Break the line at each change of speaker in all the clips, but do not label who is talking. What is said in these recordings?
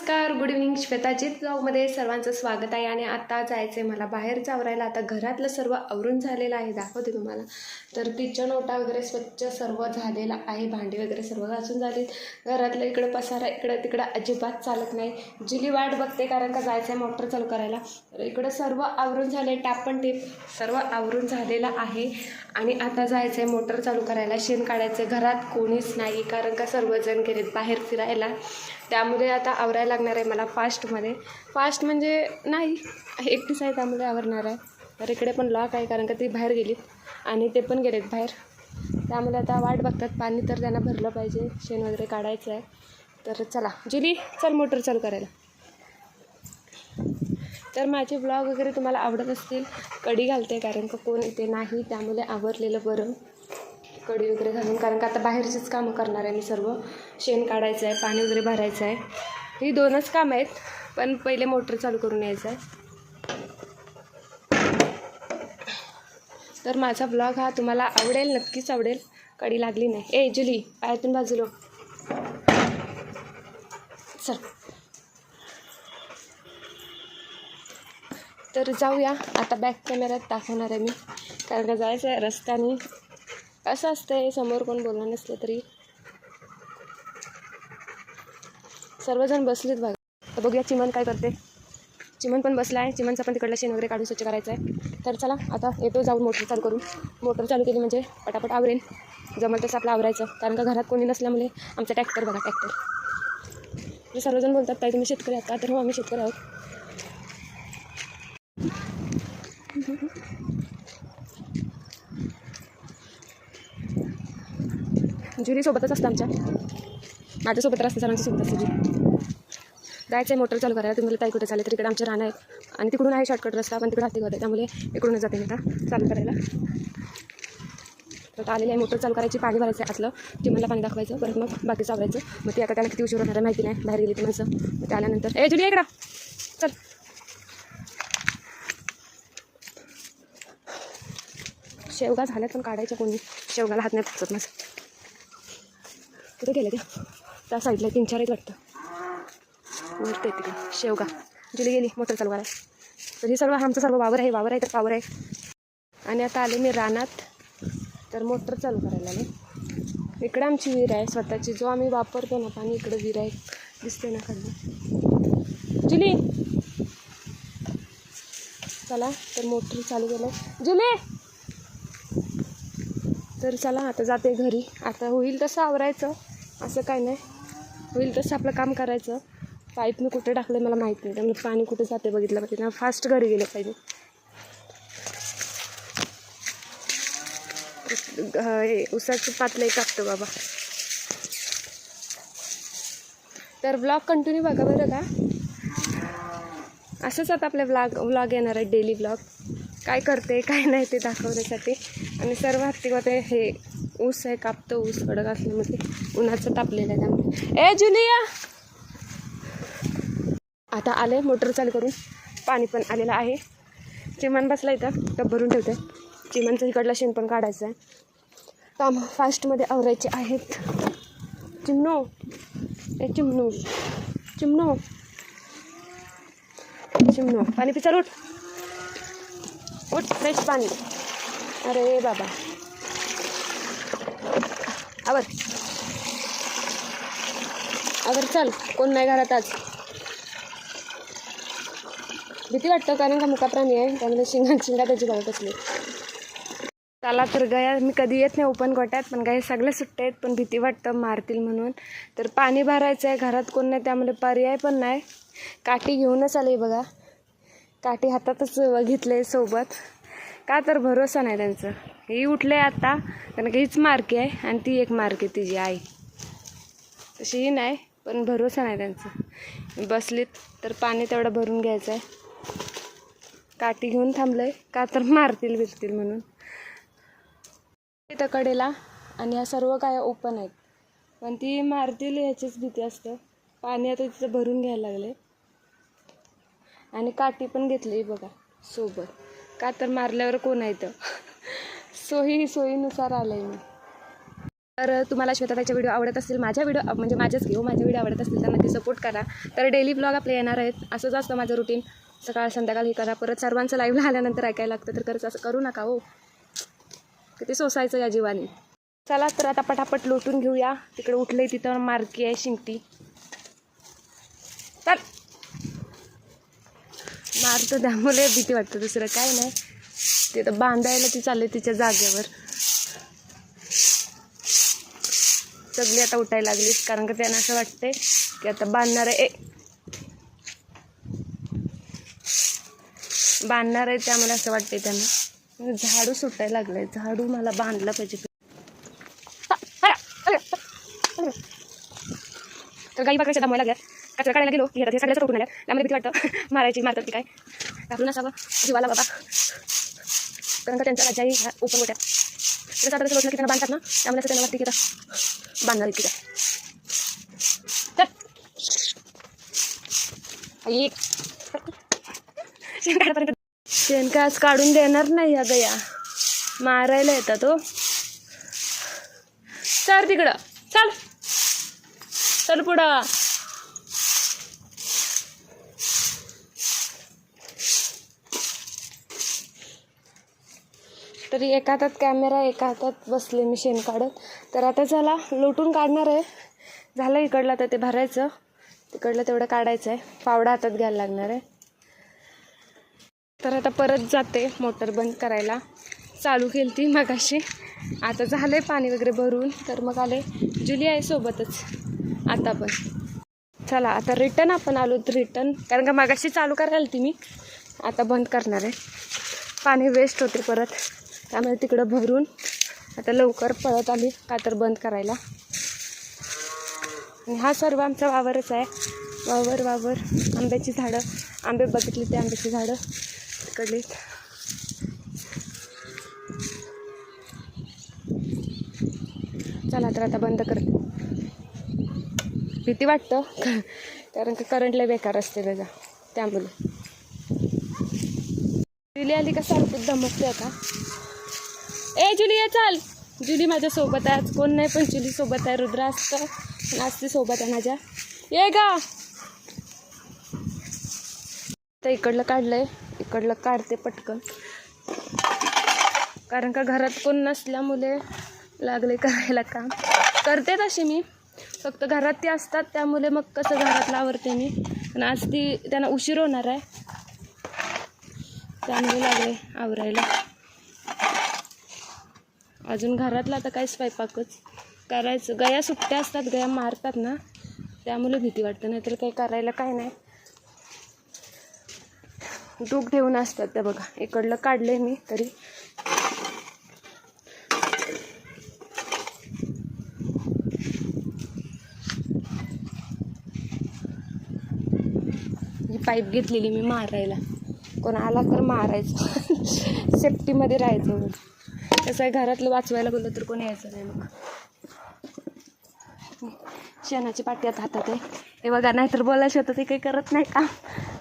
नमस्कार good evening श्वेताजीत ब्लॉगमध्ये सर्वांचं स्वागत आहे. आणि आता जायचं आहे मला बाहेर चावरायला आता घरातलं सर्व आवरून झालेलं आहे दाखवते तुम्हाला. तर किचन ओटा वगैरे स्वच्छ सर्व झालेलं आहे. भांडी वगैरे सर्व घासून झाली घरातलं इकडं पसारा इकडं तिकडं अजिबात चालत नाही. जिली वाट बघते कारण का जायचं आहे मोटर चालू करायला. तर इकडं सर्व आवरून झाले टॅप पण टेप सर्व आवरून झालेलं आहे. आणि आता जायचं आहे मोटर चालू करायला. शेण काढायचं घरात कोणीच नाही कारण का सर्वजण गेलेत बाहेर फिरायला. त्यामुळे आता आवरायला लागणार आहे मला फास्टमध्ये. फास्ट म्हणजे नाही एकटीच आहे त्यामुळे आवरणार आहे. तर इकडे पण लॉक आहे कारण का ती बाहेर गेलीत आणि ते पण गेलेत बाहेर. त्यामुळे आता वाट बघतात. पाणी तर त्यांना भरलं पाहिजे. शेण वगैरे काढायचं आहे. तर चला जुली चल मोटर चालू करायला. तर माझे ब्लॉग वगैरे तुम्हाला आवडत असतील कडी घालते कारण का कोण इथे नाही त्यामुळे आवरलेलं बरं. कडी वगैरे घालून कारण का आता बाहेरचीच कामं करणार आहे मी सर्व. शेण काढायचं आहे पाणी वगैरे भरायचं आहे. ही दोनच कामं आहेत पण पहिले मोटर चालू करून यायचं आहे. तर माझा ब्लॉग हा तुम्हाला आवडेल नक्कीच आवडेल. कडी लागली नाही. ए जुली पायातून बाजूलो हो. चल. तर जाऊया. आता बॅक कॅमेऱ्यात दाखवणार आहे मी. कारण का जायचं आहे रस्त्याने. असं असतं समोर कोण बोलणं नसलं तरी. सर्वजण बसलेत बघा. तर बघूया चिमन काय करते. चिमन पण बसला आहे. चिमनचा पण तिकडला शेण वगैरे काढून स्वच्छ करायचं आहे तर चला आता येतो जाऊन मोटर चालू करून. मोटर चालू केली म्हणजे पटापट आवरेल. जमल तसं आपलं आवरायचं. कारण का घरात कोणी नसल्यामुळे आमचा ट्रॅक्टर बघा ट्रॅक्टर. म्हणजे सर्वजण बोलतात ताई तुम्ही शेतकरी आहात का? तर हो आम्ही शेतकरी आहोत. जुरीसोबतच असतं आमच्या. माझ्यासोबत तर असते सोबत असते जायचं आहे मोटर चालू करायला. तुम्ही ताई कुठे चालेल? तर इकडे आमचे राहणं आहे आणि तिकडून आहे शॉर्टकट रस्ता पण तिकडे हाती होते त्यामुळे इकडूनच जाते मी आता चालू करायला. तर आता आलेली आहे मोटर चालू करायची. पाणी भरायचं असलं की मला पाणी दाखवायचं. परत मग बाकी चालवायचं मग ती आता त्याला किती उशीर होणार आहे माहिती नाही. बाहेर गेली ती माणसं. मग ते आल्यानंतर ए जुनी इकडं चल. शेवगा झाल्या पण काढायच्या कोणी? शेवगाला हात नाही पोचत माझं. कुठे गेलं ते? त्या साईडला तीन चार आहेत वाटतं वर ते तिकडे. शेवगा जुली गेली मोटर चालू करायला. तर हे सर्व आमचं सर्व वावर आहे वावर आहे तर पावर आहे. आणि आता आले मी रानात. तर मोटर चालू करायला आले. इकडं आमची विहीर आहे स्वतःची. जो आम्ही वापरतो ना पाणी इकडं विहीर आहे. दिसते ना खाली. जुली! चला तर मोटर चालू केलं जुली! तर चला आता जाते घरी. आता होईल तसं आवरायचं. असं काय नाही. होईल तसं आपलं काम करायचं. पाईप मी कुठे आहे मला माहीत नाही. त्यामुळे पाणी कुठे जाते बघितलं पाहिजे. फास्ट घरी गेलं पाहिजे. हे उसाचं पातलं कापतो बाबा. तर ब्लॉग कंटिन्यू बघा बरं का. असंच आता आपले व्लॉग व्लॉग येणार आहे डेली ब्लॉग काय करते काय नाही ते दाखवण्यासाठी. आणि सर्व हत्तीमध्ये हे ऊस आहे कापतो ऊस कडक असल्यामध्ये उन्हाचं तापलेलं आहे त्यामुळे. ए जुनिया! आता आले मोटर चालू करून. पाणी पण आलेलं आहे. चिमण बसला इथं. टप भरून ठेवते चिमणचं इकडला शेण पण काढायचं आहे. काम फास्टमध्ये आवरायचे आहेत. चिमणो! ए चिमणू! चिमणो! चिमणो! पाणी पिचाल उठ. उठ फ्रेश पाणी. अरे बाबा! आवर. आवर चल. कोण नाही घरात आज. भीती वाटतं कारण का मुका प्राणी आहे त्यामुळे शिंगा शिंगा त्याची बघत असली चला तर गया मी कधी येत नाही ओपन गोट्यात पण गाय सगळे सुट्टे आहेत पण भीती वाटतं मारतील म्हणून. तर पाणी भरायचं आहे घरात कोण नाही त्यामुळे पर्याय पण नाही. काठी घेऊनच आले बघा. काठी हातातच घेतले सोबत. का तर भरोसा नाही त्यांचं. ही उठले आता कारण की हीच मार्की आहे आणि ती एक मार्की तिची आई. तशी ही नाही पण भरोसा नाही त्यांचं. बसलीत तर पाणी तेवढं भरून घ्यायचं आहे काठी घेऊन थांबलंय का तर मारतील बिरतील म्हणून. इथं कडेला आणि ह्या सर्व काय ओपन आहेत. पण ती मारतील ह्याचीच भीती असतं. पाणी आता तिथं भरून घ्यायला लागले आणि काठी पण घेतली बघा सोबत. का तर मारल्यावर कोण आहे तर सोयी सोयीनुसार आलं आहे मी. तर तुम्हाला श्वेताताईचे व्हिडिओ आवडत असतील माझ्या व्हिडिओ म्हणजे माझ्याच घेऊ माझे व्हिडिओ आवडत असतील तर नक्की सपोर्ट करा. तर डेली ब्लॉग आपले येणार आहेत. असंच असतं माझं रुटीन सकाळ संध्याकाळ हे करा. परत सर्वांचं लाईव्हला आल्यानंतर ऐकायला लागतं. तर खरंच असं करू नका हो. किती सोसायचं या जीवाने. चला तर आता पटापट लोटून घेऊया. तिकडे उठले तिथं मार्की आहे शिंगटी चल. मारतं त्यामुळे भीती वाटतं दुसरं काय नाही. तिथं बांधायला ती चालले तिच्या जागेवर. सगळी आता उठायला लागली कारण का त्यांना असं वाटते की आता बांधणार आहे बांधणार आहे त्यामुळे असं वाटते त्यांना. म्हणजे झाडू सुटायला लागलंय. झाडू मला बांधलं पाहिजे. तर गाई बघायच्या दमवायला लागल्या कचरा काढायला गेलो की हे सगळ्याच उठून आल्या त्यामध्ये भीती वाटतं. मारायची मारतात की काय. घालून असावं. जीवाला बाबा. कारण का त्यांच्या राज्याही ह्या ओपन होत्या जसं आता लोटलं की त्यांना बांधतात ना त्यामुळे त्यांना वाटते की आता बांधणार इतकी काय शेण काढपर्यंत शेण काय आज काढून देणार नाही या. गया मारायला येतात तो. सर तिकडं. चल. चल पुढं. तरी एका हातात कॅमेरा एका हातात बसले मी शेण काढत. तर आता चला लोटून काढणार आहे. झालं इकडलं तर ते भरायचं. तिकडलं तेवढं काढायचं आहे फावडा हातात घ्यायला लागणार आहे. तर आता परत जाते मोटर बंद करायला. चालू केली ती मगाशी. आता झालं आहे पाणी वगैरे भरून. तर मग आले जुली आहे सोबतच. आता पण. चला आता रिटर्न आपण आलो रिटर्न कारण का मगाशी चालू करायला ती मी. आता बंद करणार आहे. पाणी वेस्ट होते परत. त्यामुळे तिकडं भरून आता लवकर पळत आली का तर बंद करायला. आणि हा सर्व आमचा वावरच आहे. वावर वावर. आंब्याची झाडं. आंबे बघितली ते आंब्याची झाडं. तिकडली. चला तर आता बंद करते भीती वाटतं. कारण का करंटला बेकार असते त्याचा त्यामुळे. दिली आली का सारखं धमकते आता. ए जुली ये चाल. जुली माझ्या सोबत आहे. आज कोण नाही पण जुली सोबत आहे. रुद्र असतं. पण आज ती सोबत आहे माझ्या. ये गा. तर इकडलं काढलंय. इकडलं काढते पटकन. कारण का घरात कोण नसल्यामुळे लागले करायला काम. करते तशी मी. फक्त घरात ती असतात त्यामुळे मग कसं घरातलं आवरते मी. पण आज ती त्यांना उशीर होणार आहे. त्यामुळे लागले आवरायला. अजून घरातला आता काय स्वयंपाकच करायचं. गया सुट्ट्या असतात गया मारतात ना. त्यामुळे भीती वाटते नाहीतर काही करायला काय नाही. दूध ठेवून असतात त्या बघा. इकडलं काढले मी तरी. पाईप घेतलेली मी मारायला. कोण आला तर मारायचं. सेफ्टीमध्ये राहायचं म्हणून. कसं आहे घरातलं वाचवायला बोललं तर कोणी यायचं नाही मग शेणाची पाट्यात हातात आहे. हे बघा नाहीतर बोलायचं होतं ते काही करत नाही काम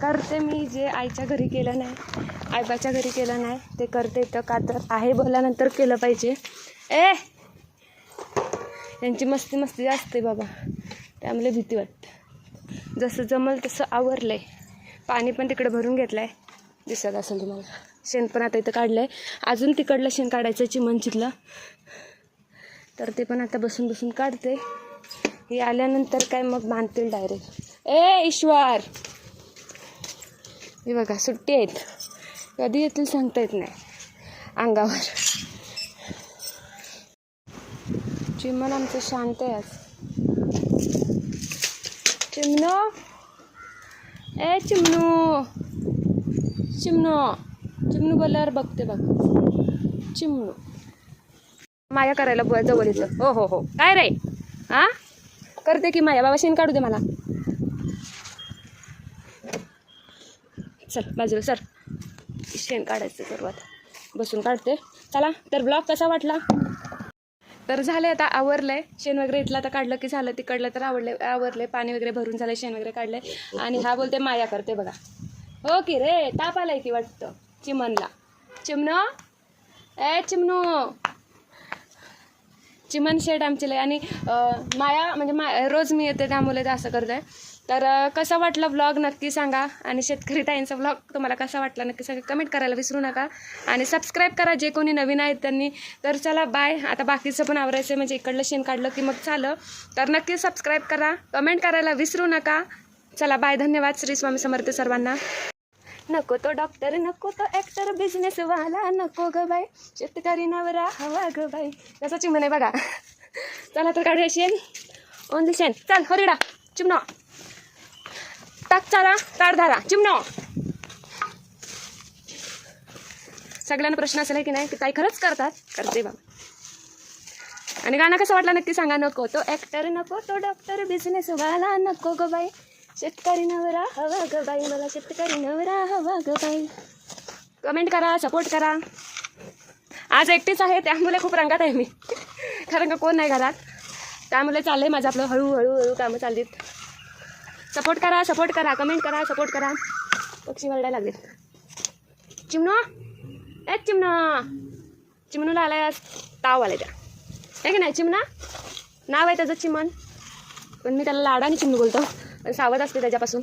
करते मी जे आईच्या घरी केलं नाही आईबाच्या घरी केलं नाही ते करते तर का तर आहे बोलल्यानंतर केलं पाहिजे. ए! यांची मस्ती मस्ती असते बाबा. त्यामुळे भीती वाटते. जसं जमल तसं आवरलं आहे पाणी पण तिकडे भरून घेतलं आहे दिसत असेल तुम्हाला. शेण पण आता इथं काढलं आहे अजून तिकडलं शेण काढायचं चिमणचितलं तर ते पण आता बसून बसून काढते. हे आल्यानंतर काय मग बांधतील डायरेक्ट ए ईश्वर! हे बघा सुट्टी आहेत. कधी येतील सांगता येत नाही. अंगावर. चिमण आमचं शांत आहे आज. चिमनो ए चिमनो चिमणो! चिमणू बोलल्यावर बघते बघ. चिमणू. माया करायला बुवा जवळ येतं. हो हो हो. काय रे? हा करते की माया? बाबा शेण काढू दे मला. चल बाजूला सर. शेण काढायचं सुरुवात. बसून काढते. चला तर ब्लॉग कसा वाटला? तर झालं आता आवरलंय. शेण वगैरे इथलं आता काढलं की झालं तिकडलं तर आवडले आवरले पाणी वगैरे भरून झालं शेण वगैरे काढले आणि हा बोलते माया करते बघा. हो की रे ताप आलाय की वाटतं. चिमनला चिमनो ए चिमणू. चिमन शेट आमचे लय. आणि माया म्हणजे मा रोज मी येते त्यामुळे ते असं करत आहे तर कसा कसं वाटलं ब्लॉग नक्की सांगा. आणि शेतकरी ताईंचा ब्लॉग तुम्हाला कसा वाटला? नक्की सांगा. कमेंट करायला विसरू नका. आणि सबस्क्राईब करा. जे कोणी नवीन आहेत त्यांनी. तर चला बाय आता बाकीचं पण आवरायचं आहे म्हणजे इकडलं शेण काढलं की मग झालं. तर नक्की सबस्क्राईब करा. कमेंट करायला विसरू नका. चला बाय धन्यवाद. श्री स्वामी समर्थ सर्वांना. नको तो डॉक्टर नको तो ॲक्टर बिझनेसवाला नको ग बाई. शेतकरी नवरा हवा ग बाई. त्याचा चिमण आहे बघा. चला तर काढूया शेण ओनली शेण चल हरिडा चिमणो. टाक चारा काढ धारा चिमणो. सगळ्यांना प्रश्न असेल की नाही की ताई खरंच करतात? करते बाबा. आणि गाणं कसं वाटलं नक्की सांगा नको तो ॲक्टर नको तो डॉक्टर बिझनेस वाला नको ग बाई. शेतकरी नवरा हवा ग बाई मला शेतकरी नवरा हवा ग बाई. कमेंट करा सपोर्ट करा. आज एकटीच आहे त्यामुळे खूप रंगात आहे मी. कारण का कोण नाही घरात? त्यामुळे चाललंय माझं आपलं हळूहळू हळू कामं चाललीत. सपोर्ट करा सपोर्ट करा कमेंट करा सपोर्ट करा. पक्षी वरडायला लागले चिमणो? ए चिमणा. चिमणूला आलाय आज ताव आलाय त्या. आहे की नाही चिमणा? नाव आहे त्याचं चिमण. पण मी त्याला लाडाने चिमणू बोलतो. पण सावध असते त्याच्यापासून.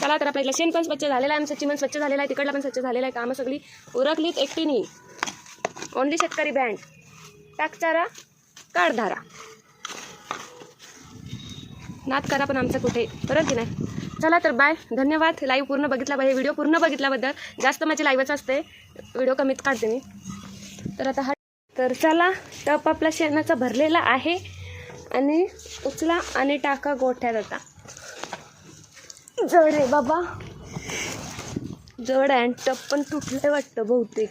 चला तर आपल्या इथलं शेण पण स्वच्छ झालेलं आहे आमचं चिमण स्वच्छ झालेलं आहे तिकडला पण स्वच्छ झालेलं आहे कामं सगळी उरकलीत एकटीनी. ओनली शेतकरी बँड. टाकचारा काढधारा नात करा पण आमचं कुठे बरं की नाही? चला तर बाय धन्यवाद. लाईव्ह पूर्ण बघितला पाहिजे. व्हिडिओ पूर्ण बघितल्याबद्दल जास्त माझी लाईव्हच असते. व्हिडिओ कमीत काढते मी. तर आता हा तर चला टप आपला शेणाचा भरलेला आहे आणि उचला आणि टाका गोठ्यात आता. जड आहे बाबा. जड आहे आणि टप पण तुटलंय वाटतं बहुतेक.